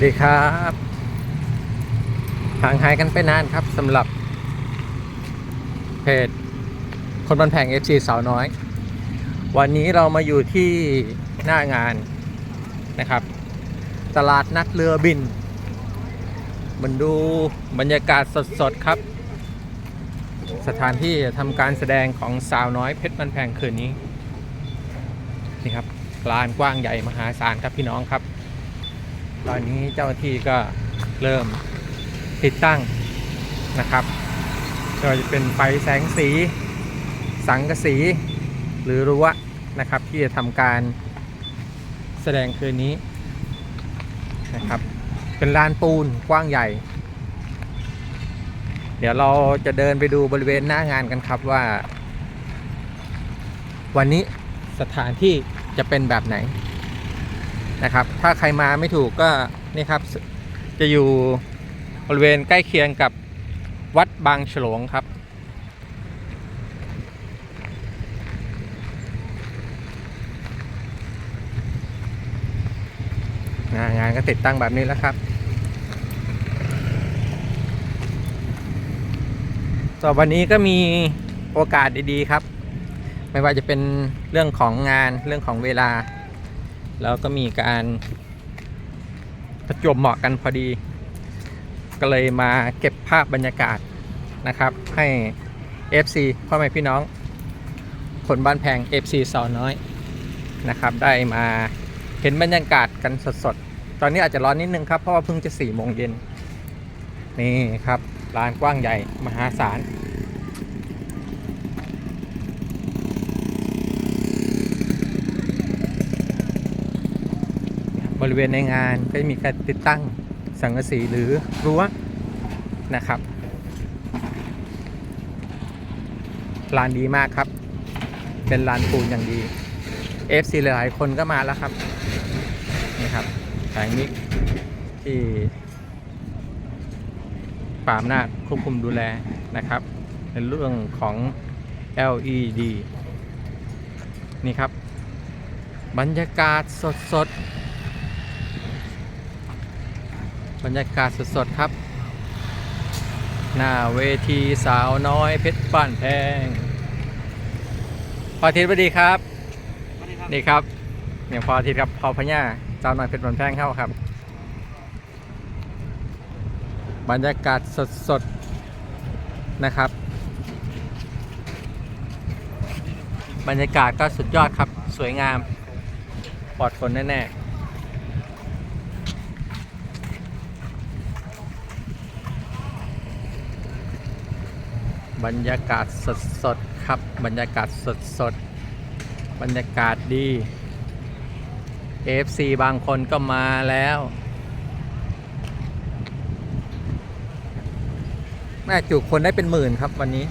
วัสดีครับห่างหายกันไปนานครับสำหรับ เพจคนบันแพง FC สาวน้อย วันนี้เรามาอยู่ที่หน้างานนะครับ ตลาดนัดเรือบิน มันดูบรรยากาศสดๆครับ สถานที่ทำการแสดงของสาวน้อยเพชรบันแพงคืนนี้นี่ครับลานกว้างใหญ่มหาศาลครับพี่น้องครับ ตอนนี้เจ้าหน้าที่ก็เริ่มติดตั้งนะครับก็จะเป็นไฟแสงสี สังกะสี หรือรั้วนะครับ ที่จะทำการแสดงคืนนี้นะครับ เป็นลานปูนกว้างใหญ่ เดี๋ยวเราจะเดินไปดูบริเวณหน้างานกันครับว่า วันนี้สถานที่จะเป็นแบบไหน นะครับ ถ้าใครมาไม่ถูกก็นี่ครับ จะอยู่บริเวณใกล้เคียงกับวัดบางฉลงครับ งานก็ติดตั้งแบบนี้แล้วครับสำหรับวันนี้ก็มีโอกาสดีๆครับ ไม่ว่าจะเป็นเรื่องของงานเรื่องของเวลา แล้วก็มีการประจวบเหมาะกันพอดี ก็เลยมาเก็บภาพบรรยากาศนะครับ ให้ FC พ่อแม่พี่น้อง คนบ้านแพง FC สาวน้อยนะครับ ได้มาเห็นบรรยากาศกันสดๆ ตอนนี้อาจจะร้อนนิดนึงครับ เพราะว่าเพิ่งจะ4โมงเย็นนี่ครับลานกว้างใหญ่มหาศาล บริเวณในงานก็จะมีการติดตั้งสังกะสีหรือรั้วนะครับลานดีมากครับ เป็นลานปูนอย่างดี FC หลายคนก็มาแล้วครับนี่ครับสายมิกที่ป่าอำนาจควบคุมดูแลนะครับ ในเรื่องของ LED นี่ครับ บรรยากาศสดๆ บรรยากาศสดๆครับ หน้าเวทีสาวน้อยเพชรบ้านแพงพออาทิตย์สวัสดีครับนี่ครับเนี่ยพออาทิตย์ครับพอพญาสาวน้อยเพชรบ้านแพงเข้าครับ บรรยากาศสดๆนะครับ บรรยากาศก็สุดยอดครับสวยงามปลอดฝนแน่ๆ บรรยากาศสดๆครับ บรรยากาศสดๆบรรยากาศดี FC บางคนก็มาแล้วน่จุคนได้เป็นหมื่นครับวันนี้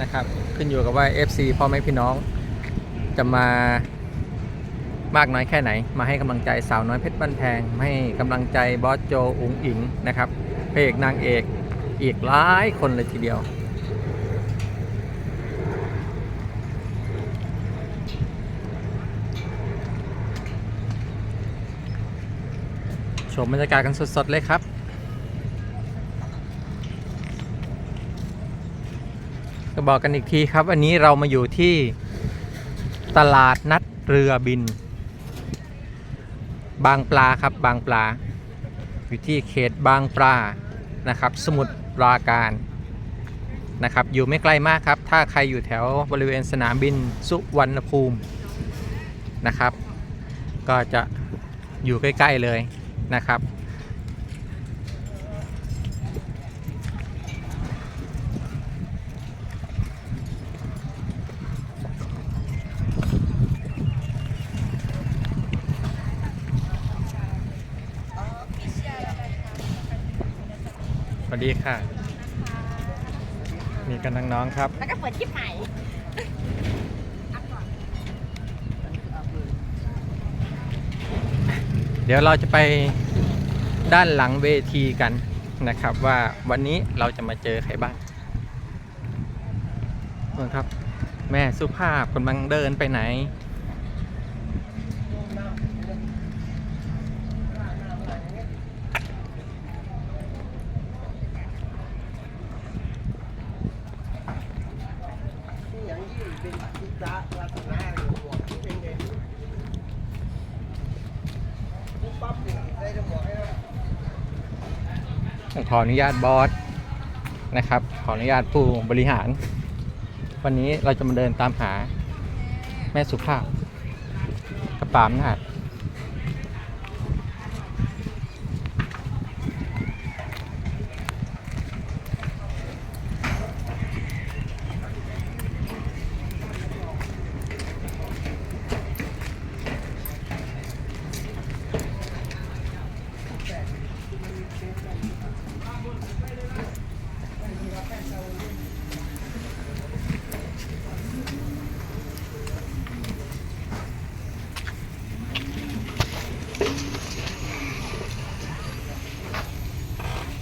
นะครับ ขึ้นอยู่กับว่า FC พ่อแม่พี่น้องจะมามากน้อยแค่ไหน มาให้กำลังใจสาวน้อยเพชรบ้านแพงมาให้กำลังใจบอสโจอุ๋งอิงนะครับพระเอกนางเอกอีกหลายคนเลยทีเดียว ชมบรรยากาศกันสดๆเลยครับ ก็บอกกันอีกทีครับวันนี้เรามาอยู่ที่ตลาดนัดเรือบิน บางปลาครับบางปลา อยู่ที่เขตบางปลานะครับ สมุทรปราการนะครับ อยู่ไม่ไกลมากครับ ถ้าใครอยู่แถวบริเวณสนามบินสุวรรณภูมินะครับ ก็จะอยู่ใกล้ ๆ เลย นะครับ สวัสดีค่ะมีกันน้องๆครับ แล้วก็เปิดคลิปใหม่ เดี๋ยวเราจะไปด้านหลังเวทีกันนะครับ ว่าวันนี้เราจะมาเจอใครบ้างนะครับ แม่สุภาพกำลังเดินไปไหน ขออนุญาตบอสนะครับ ขออนุญาตผู้บริหาร วันนี้เราจะมาเดินตามหาแม่สุภาพกระปามนาด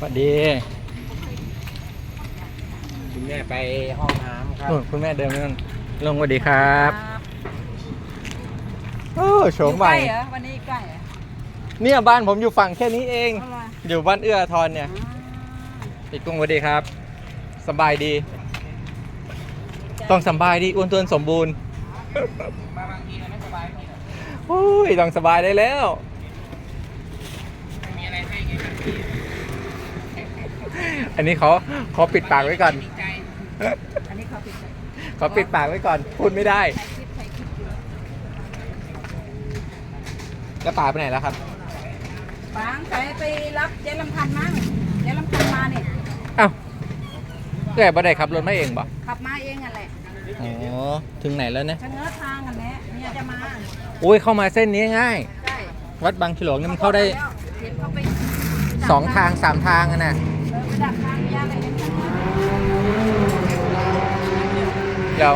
วัสดีคุณแม่ไปห้องน้ำครับนู่นคุณแม่เดินไปนู่นลงสวัสดีครับโอ้โฉมใหม่ใกล้เหรอวันนี้ใกล้เหรอเนี่ยบ้านผมอยู่ฝั่งแค่นี้เอง เอาล่ะอยู่บ้านเอื้ออาทรเนี่ยอ่าพี่กุ้งสวัสดีครับสบายดี ต้องสบายดีอ้วนตัวนสมบูรณ์มาบางทีเราไม่สบายพี่โอ้ยต้องสบายได้แล้ว ไม่มีอะไรให้ไงครับพี่ อันนี้เขาขอปิดปากไว้ก่อนดีใจอันนี้เขาปิดขอปิดปากไว้ก่อน พูดไม่ได้ใช้คลิปใช้คลิปอยู่แล้วป่าไปไหนแล้วครับบางใส่ไปรับเจ๊ลำพันธ์มั้งเจ๊ลำพันธ์มาเนี่ยอ้าวเกิดบ่ได้ขับรถมาเองบ่ขับมาเองอะแหละอ๋อถึงไหนแล้วเนี่ยชะเง้อทางกันแหละเนี่ยจะมาโอ้ยเข้ามาเส้นนี้ง่ายใช่วัดบางฉลงนี่มันเข้าได้แล้วเห็นเขาไปสองทางสามทางอะนะ เออไปดักทางยาอะไรเห็นกันนะเดี๋ยว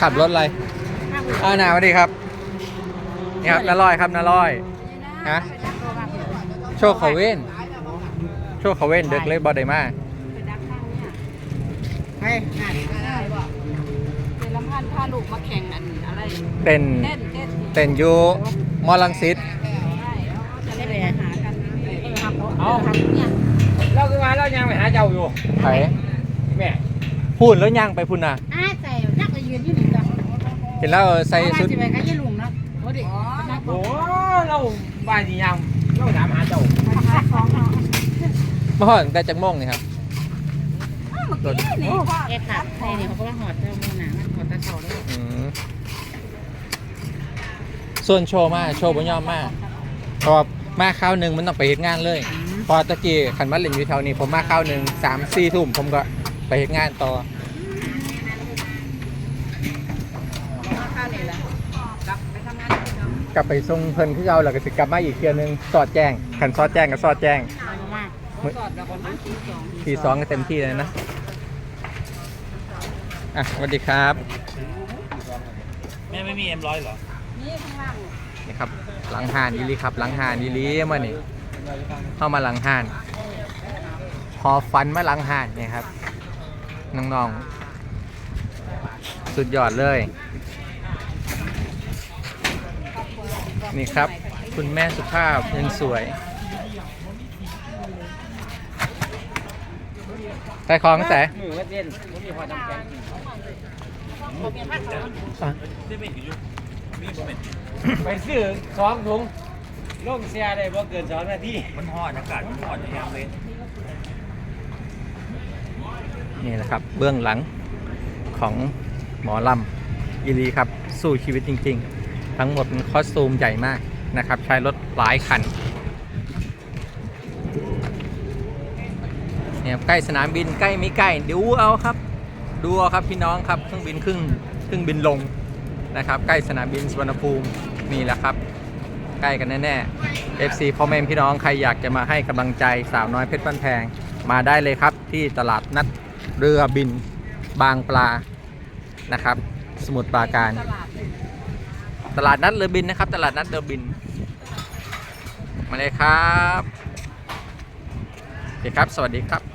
ขับรถอะไรข้างอื่นอ้าวนาสวัสดีครับ นี่ครับนาลอยครับนาลอยฮะไปดักตัวบ้างเถอะโชคเขาเว้นโชคเขาเว้นเด็กเลยบอดได้มาไปดักทางเนี่ยให้งานได้บ่เจ๊ลำพันธ์พาลูกมาแข่งอันอะไรเต้นเต้นเต้นเต้นอยูมอลังสิตใช่แล้วจะได้ไปหากันเออครับเอาครับ เนี่ยเราคือว่าเรายังไปหาเจ้าอยู่ไผแม่พูดแล้วย่างไปพุ่นน่ะอ้าใส่นักไปยืนอยู่นี่จ้ะเห็นแล้วใส่ชุดไปกันยี่หลุมแล้วโอ้ดินักโอ้เราบ้านที่ยังเราถามหาเจ้าขายของเนาะมาหอดตั้งแต่จังโมงนี่ครับเมื่อกี้นี่พ่อแกขับในนี่เขาก็ว่าหอดเจ้าโมหนามันหอดตะเข่าเลยอืมส่วนโชว์มาโชว์บ่ยอมมากเพราะว่ามาข้าวหนึ่งมันต้องไปเฮ็ดงานเลย พอตะกี้ขันมาเล่นอยู่แถวนี้ผมมาข้าวหนึ่งสามสี่ทุ่มผมก็ไปเฮ็ดงานต่อข้าวนี่แหละกลับไปทำงานที่เรากลับไปส่งเพิ่นคือเอาแล้วก็สิกลับมาอีกเทื่อนึงสอดแจ้งขันสอดแจ้งก็สอดแจ้งเอามากสอดแล้วคนนั้นที่สองทีสองก็เต็มที่เลยนะอะสวัสดีครับแม่ไม่มีเอ็มร้อยเหรอนี่ข้างล่างนี่ครับหลังหานอีหลีครับหลังหานอีหลีมานี่ เข้ามาหลังหานพอฟันมาหลังหานเนี่ยครับ น้องๆ สุดยอดเลย นี่ครับ คุณแม่สุภาพยังสวยใส่ของแต่มือว่าเด่นผมมีพอจำแกงอะไปซื้อสองถุง ลงเสียได้บ่เกินสองนาทีมันหอดอากาศมันหอดอย่างเลยนี่แหละครับเบื้องหลังของหมอลำอีหลีครับสู้ชีวิตจริง ๆ ทั้งหมดเป็นคอสตูมใหญ่มากนะครับ ใช้รถหลายคันเนี่ยครับใกล้สนามบินใกล้ไม่ใกล้ดูเอาครับ ดูเอาครับพี่น้องครับเครื่องบินครึ่งเครื่องบินลงนะครับ ใกล้สนามบินสุวรรณภูมินี่แหละครับ ใกล้กันแน่ๆ FC พ่อแม่พี่น้องใครอยากจะมาให้กำลังใจสาวน้อยเพชรบ้านแพง มาได้เลยครับที่ตลาดนัดเรือบินบางปลานะครับ สมุทรปราการ ตลาดนัดเรือบินนะครับ ตลาดนัดเรือบิน มาเลยครับโอเคครับ สวัสดีครับ